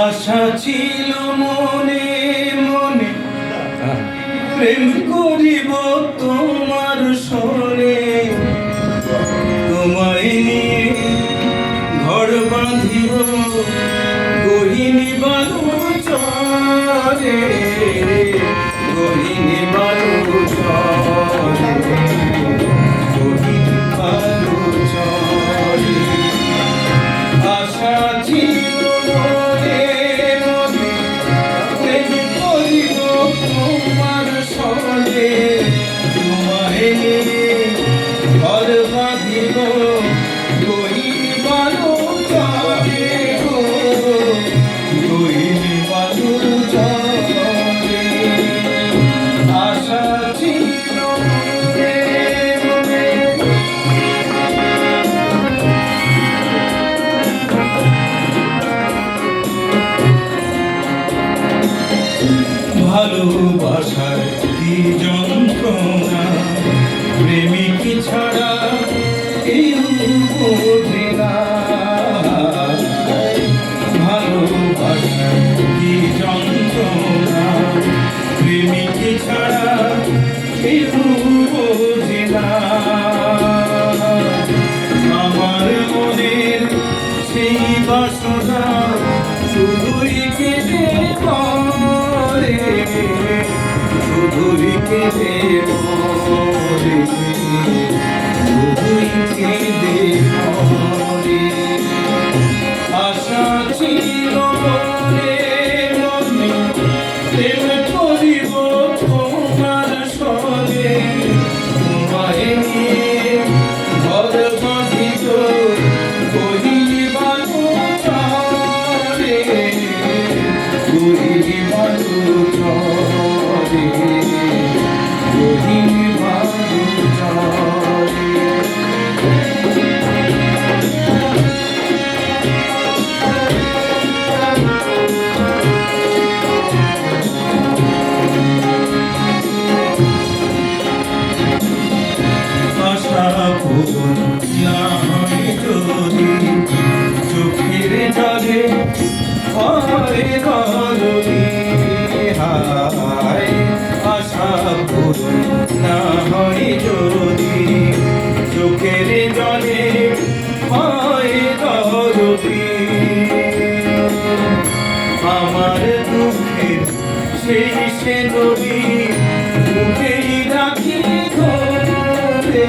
আশা ছিল মনে মনে প্রেম করিব তোমার সনে তোমায় নিয়ে ঘর বাঁধিব, গহিনী বালু চরে গহিনী ভালোবাসার কি যন্ত্রণা? প্রেমিক ছাড়া কেউ বোঝে না। ভালোবাসার কি যন্ত্রণা? প্রেমিক ছাড়া কেউ বোঝে না। আমার মনের সেই বাসনা শুধুই কেটে পরে কেটে পরে হয় রজনী হায়, আশা পূরণ না হয় যদি। চোখের জলে হয় রজনী আমার দুঃখের সেই সে নদী বুকেই রাখি ধরে।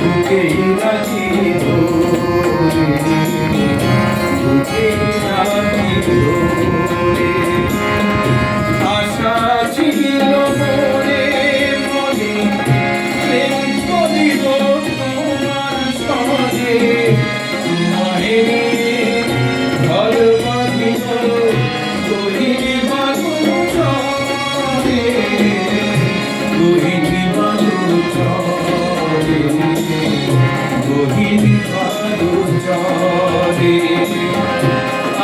বুকেই রাখি ধরে। গভীর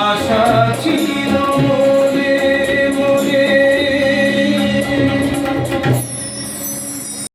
আশা ছিল